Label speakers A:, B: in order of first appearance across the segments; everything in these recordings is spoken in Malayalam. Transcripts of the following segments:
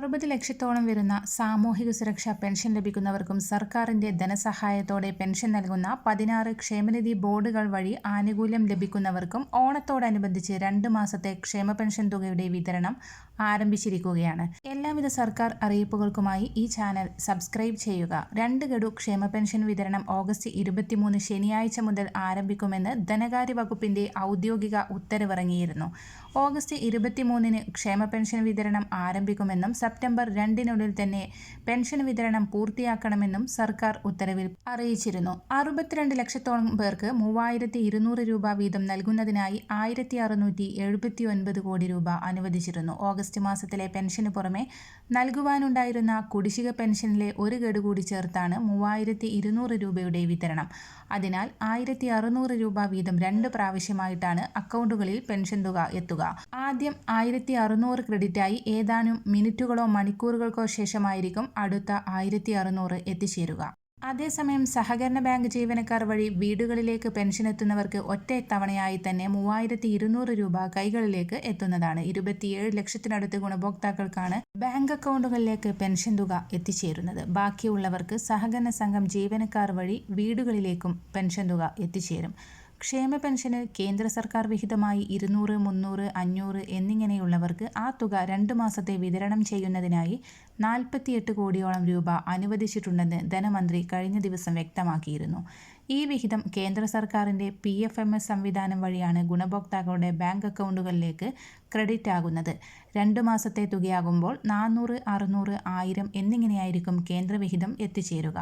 A: അറുപത് ലക്ഷത്തോളം വരുന്ന സാമൂഹിക സുരക്ഷാ പെൻഷൻ ലഭിക്കുന്നവർക്കും സർക്കാരിന്റെ ധനസഹായത്തോടെ പെൻഷൻ നൽകുന്ന പതിനാറ് ക്ഷേമനിധി ബോർഡുകൾ വഴി ആനുകൂല്യം ലഭിക്കുന്നവർക്കും ഓണത്തോടനുബന്ധിച്ച് രണ്ട് മാസത്തെ ക്ഷേമ പെൻഷൻ തുകയുടെ വിതരണം ആരംഭിച്ചിരിക്കുകയാണ്. എല്ലാവിധ സർക്കാർ അറിയിപ്പുകൾക്കുമായി ഈ ചാനൽ സബ്സ്ക്രൈബ് ചെയ്യുക. രണ്ട് ഗഡു ക്ഷേമ പെൻഷൻ വിതരണം ഓഗസ്റ്റ് ഇരുപത്തിമൂന്ന് ശനിയാഴ്ച മുതൽ ആരംഭിക്കുമെന്ന് ധനകാര്യ വകുപ്പിന്റെ ഔദ്യോഗിക ഉത്തരവിറങ്ങിയിരുന്നു. ഓഗസ്റ്റ് ഇരുപത്തിമൂന്നിന് ക്ഷേമ പെൻഷൻ വിതരണം ആരംഭിക്കുമെന്നും സെപ്റ്റംബർ രണ്ടിനുള്ളിൽ തന്നെ പെൻഷൻ വിതരണം പൂർത്തിയാക്കണമെന്നും സർക്കാർ ഉത്തരവിൽ അറിയിച്ചിരുന്നു. അറുപത്തിരണ്ട് ലക്ഷത്തോളം പേർക്ക് മൂവായിരത്തി ഇരുന്നൂറ് രൂപ വീതം നൽകുന്നതിനായി ആയിരത്തി അറുന്നൂറ്റി എഴുപത്തി ഒൻപത് കോടി രൂപ അനുവദിച്ചിരുന്നു. ഓഗസ്റ്റ് മാസത്തിലെ പെൻഷന് പുറമെ നൽകുവാനുണ്ടായിരുന്ന കുടിശ്ശിക പെൻഷനിലെ ഒരു ഗഡു കൂടി ചേർത്താണ് മൂവായിരത്തി ഇരുന്നൂറ് രൂപയുടെ വിതരണം. അതിനാൽ ആയിരത്തി അറുന്നൂറ് രൂപ വീതം രണ്ട് പ്രാവശ്യമായിട്ടാണ് അക്കൗണ്ടുകളിൽ പെൻഷൻ തുക എത്തുക. ആദ്യം ആയിരത്തി അറുന്നൂറ് ക്രെഡിറ്റായി ഏതാനും മിനിറ്റുകളോ മണിക്കൂറുകൾക്കോ ശേഷമായിരിക്കും അടുത്ത ആയിരത്തി അറുന്നൂറ് എത്തിച്ചേരുക. അതേസമയം സഹകരണ ബാങ്ക് ജീവനക്കാർ വഴി വീടുകളിലേക്ക് പെൻഷൻ എത്തുന്നവർക്ക് ഒറ്റ തവണയായി തന്നെ മൂവായിരത്തി ഇരുന്നൂറ് രൂപ കൈകളിലേക്ക് എത്തുന്നതാണ്. ഇരുപത്തിയേഴ് ലക്ഷത്തിനടുത്ത് ഗുണഭോക്താക്കൾക്കാണ് ബാങ്ക് അക്കൗണ്ടുകളിലേക്ക് പെൻഷൻ തുക എത്തിച്ചേരുന്നത്. ബാക്കിയുള്ളവർക്ക് സഹകരണ സംഘം ജീവനക്കാർ വഴി വീടുകളിലേക്കും പെൻഷൻ തുക എത്തിച്ചേരും. ക്ഷേമ പെൻഷന് കേന്ദ്ര സർക്കാർ വിഹിതമായി ഇരുന്നൂറ് മുന്നൂറ് അഞ്ഞൂറ് എന്നിങ്ങനെയുള്ളവർക്ക് ആ തുക രണ്ട് മാസത്തെ വിതരണം ചെയ്യുന്നതിനായി നാൽപ്പത്തിയെട്ട് കോടിയോളം രൂപ അനുവദിച്ചിട്ടുണ്ടെന്ന് ധനമന്ത്രി കഴിഞ്ഞ ദിവസം വ്യക്തമാക്കിയിരുന്നു. ഈ വിഹിതം കേന്ദ്ര സർക്കാരിന്റെ പി എഫ് എം എസ് സംവിധാനം വഴിയാണ് ഗുണഭോക്താക്കളുടെ ബാങ്ക് അക്കൗണ്ടുകളിലേക്ക് ക്രെഡിറ്റ് ആകുന്നത് രണ്ട് മാസത്തെ തുകയാകുമ്പോൾ നാനൂറ് അറുന്നൂറ് ആയിരം എന്നിങ്ങനെയായിരിക്കും കേന്ദ്രവിഹിതം എത്തിച്ചേരുക.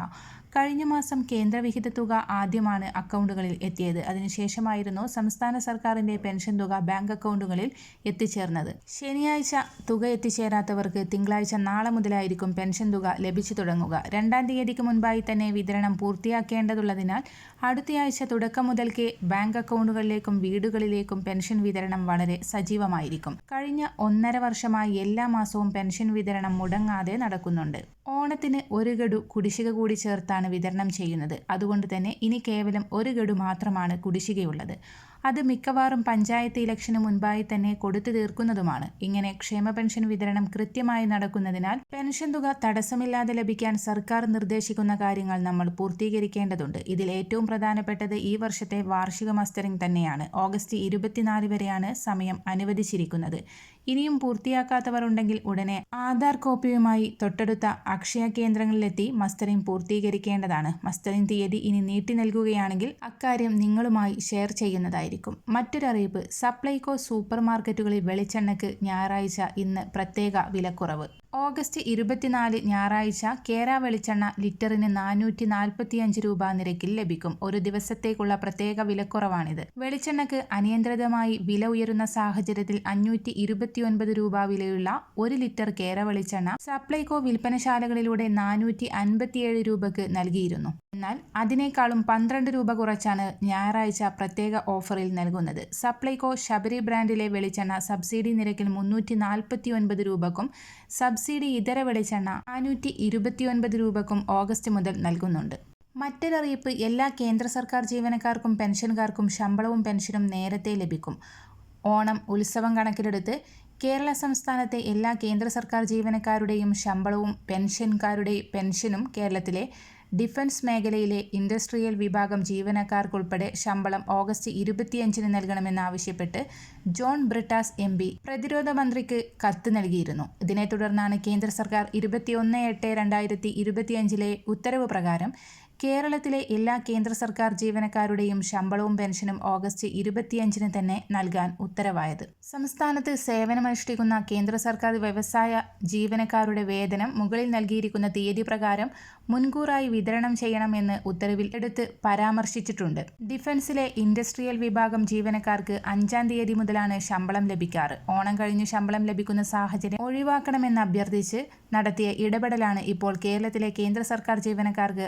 A: കഴിഞ്ഞ മാസം കേന്ദ്രവിഹിത തുക ആദ്യമാണ് അക്കൗണ്ടുകളിൽ എത്തിയത്. അതിനുശേഷമായിരുന്നു സംസ്ഥാന സർക്കാരിന്റെ പെൻഷൻ തുക ബാങ്ക് അക്കൗണ്ടുകളിൽ എത്തിച്ചേർന്നത്. ശനിയാഴ്ച തുക എത്തിച്ചേരാത്തവർക്ക് തിങ്കളാഴ്ച നാളെ മുതലായിരിക്കും പെൻഷൻ തുക ലഭിച്ചു തുടങ്ങുക. രണ്ടാം തീയതിക്ക് മുൻപായി തന്നെ വിതരണം പൂർത്തിയാക്കേണ്ടതുള്ളതിനാൽ അടുത്തയാഴ്ച തുടക്കം മുതൽക്കേ ബാങ്ക് അക്കൗണ്ടുകളിലേക്കും വീടുകളിലേക്കും പെൻഷൻ വിതരണം വളരെ സജീവമായിരിക്കും. കഴിഞ്ഞ ഒന്നര വർഷമായി എല്ലാ മാസവും പെൻഷൻ വിതരണം മുടങ്ങാതെ നടക്കുന്നുണ്ട്. ഓണത്തിന് ഒരു ഗഡു കുടിശ്ശിക കൂടി ചേർത്താണ് വിതരണം ചെയ്യുന്നത്. അതുകൊണ്ട് തന്നെ ഇനി കേവലം ഒരു ഗഡു മാത്രമാണ് കുടിശ്ശികയുള്ളത്. അത് മിക്കവാറും പഞ്ചായത്ത് ഇലക്ഷന് മുൻപായി തന്നെ കൊടുത്തു തീർക്കുന്നതുമാണ്. ഇങ്ങനെ ക്ഷേമ പെൻഷൻ വിതരണം കൃത്യമായി നടക്കുന്നതിനാൽ പെൻഷൻ തുക തടസ്സമില്ലാതെ ലഭിക്കാൻ സർക്കാർ നിർദ്ദേശിക്കുന്ന കാര്യങ്ങൾ നമ്മൾ പൂർത്തീകരിക്കേണ്ടതുണ്ട്. ഇതിൽ ഏറ്റവും പ്രധാനപ്പെട്ടത് ഈ വർഷത്തെ വാർഷിക മസ്റ്ററിംഗ് തന്നെയാണ്. ഓഗസ്റ്റ് ഇരുപത്തിനാല് വരെയാണ് സമയം അനുവദിച്ചിരിക്കുന്നത്. ഇനിയും പൂർത്തിയാക്കാത്തവർ ഉണ്ടെങ്കിൽ ഉടനെ ആധാർ കോപ്പിയുമായി തൊട്ടടുത്ത അക്ഷയ കേന്ദ്രങ്ങളിലെത്തി മസ്റ്ററിംഗ് പൂർത്തീകരിക്കേണ്ടതാണ്. മസ്റ്ററിംഗ് തീയതി ഇനി നീട്ടി നൽകുകയാണെങ്കിൽ അക്കാര്യം നിങ്ങളുമായി ഷെയർ ചെയ്യുന്നതായിരിക്കും മറ്റൊരറിയിപ്പ് സപ്ലൈകോ സൂപ്പർ മാർക്കറ്റുകളിൽ വെളിച്ചെണ്ണയ്ക്ക് ഞായറാഴ്ച ഇന്ന് പ്രത്യേക വിലക്കുറവ്. ഓഗസ്റ്റ് ഇരുപത്തിനാല് ഞായറാഴ്ച കേര വെളിച്ചെണ്ണ ലിറ്ററിന് നാനൂറ്റി നാൽപ്പത്തിയഞ്ച് രൂപ നിരക്കിൽ ലഭിക്കും. ഒരു ദിവസത്തേക്കുള്ള പ്രത്യേക വിലക്കുറവാണിത്. വെളിച്ചെണ്ണയ്ക്ക് അനിയന്ത്രിതമായി വില ഉയരുന്ന സാഹചര്യത്തിൽ അഞ്ഞൂറ്റി ഇരുപത്തിയൊൻപത് രൂപ വിലയുള്ള ഒരു ലിറ്റർ കേര വെളിച്ചെണ്ണ സപ്ലൈകോ വിൽപ്പനശാലകളിലൂടെ നാനൂറ്റി അൻപത്തിയേഴ് രൂപക്ക് നൽകിയിരുന്നു. എന്നാൽ അതിനേക്കാളും പന്ത്രണ്ട് രൂപ കുറച്ചാണ് ഞായറാഴ്ച പ്രത്യേക ഓഫറിൽ നൽകുന്നത്. സപ്ലൈകോ ശബരി ബ്രാൻഡിലെ വെളിച്ചെണ്ണ സബ്സിഡി നിരക്കിൽ മുന്നൂറ്റി നാൽപ്പത്തി ഒൻപത് രൂപക്കും സബ്സിഡി ഇതര വെളിച്ചെണ്ണ നാനൂറ്റി ഇരുപത്തിയൊൻപത് രൂപക്കും ഓഗസ്റ്റ് മുതൽ നൽകുന്നുണ്ട്. മറ്റൊരറിയിപ്പ് എല്ലാ കേന്ദ്ര സർക്കാർ ജീവനക്കാർക്കും പെൻഷൻകാർക്കും ശമ്പളവും പെൻഷനും നേരത്തെ ലഭിക്കും. ഓണം ഉത്സവം കണക്കിലെടുത്ത് കേരള സംസ്ഥാനത്തെ എല്ലാ കേന്ദ്ര സർക്കാർ ജീവനക്കാരുടെയും ശമ്പളവും പെൻഷൻകാരുടെ പെൻഷനും കേരളത്തിലെ ഡിഫൻസ് മേഖലയിലെ ഇൻഡസ്ട്രിയൽ വിഭാഗം ജീവനക്കാർക്കുൾപ്പെടെ ശമ്പളം ഓഗസ്റ്റ് ഇരുപത്തിയഞ്ചിന് നൽകണമെന്നാവശ്യപ്പെട്ട് ജോൺ ബ്രിട്ടാസ് എം പി പ്രതിരോധ മന്ത്രിക്ക് കത്ത് നൽകിയിരുന്നു. ഇതിനെ തുടർന്നാണ് കേന്ദ്ര സർക്കാർ ഇരുപത്തിയൊന്ന് എട്ട് രണ്ടായിരത്തി ഇരുപത്തിയഞ്ചിലെ ഉത്തരവ് പ്രകാരം കേരളത്തിലെ എല്ലാ കേന്ദ്ര സർക്കാർ ജീവനക്കാരുടെയും ശമ്പളവും പെൻഷനും ഓഗസ്റ്റ് ഇരുപത്തിയഞ്ചിന് തന്നെ നൽകാൻ ഉത്തരവായത്. സംസ്ഥാനത്ത് സേവനമനുഷ്ഠിക്കുന്ന കേന്ദ്ര സർക്കാർ വ്യവസായ ജീവനക്കാരുടെ വേതനം മുകളിൽ നൽകിയിരിക്കുന്ന തീയതി പ്രകാരം മുൻകൂറായി വിതരണം ചെയ്യണമെന്ന് ഉത്തരവിൽ എടുത്ത് പരാമർശിച്ചിട്ടുണ്ട്. ഡിഫൻസിലെ ഇൻഡസ്ട്രിയൽ വിഭാഗം ജീവനക്കാർക്ക് അഞ്ചാം തീയതി മുതലാണ് ശമ്പളം ലഭിക്കാറ്. ഓണം കഴിഞ്ഞ് ശമ്പളം ലഭിക്കുന്ന സാഹചര്യം ഒഴിവാക്കണമെന്ന് അഭ്യർത്ഥിച്ച് നടത്തിയ ഇടപെടലാണ് ഇപ്പോൾ കേരളത്തിലെ കേന്ദ്ര സർക്കാർ ജീവനക്കാർക്ക്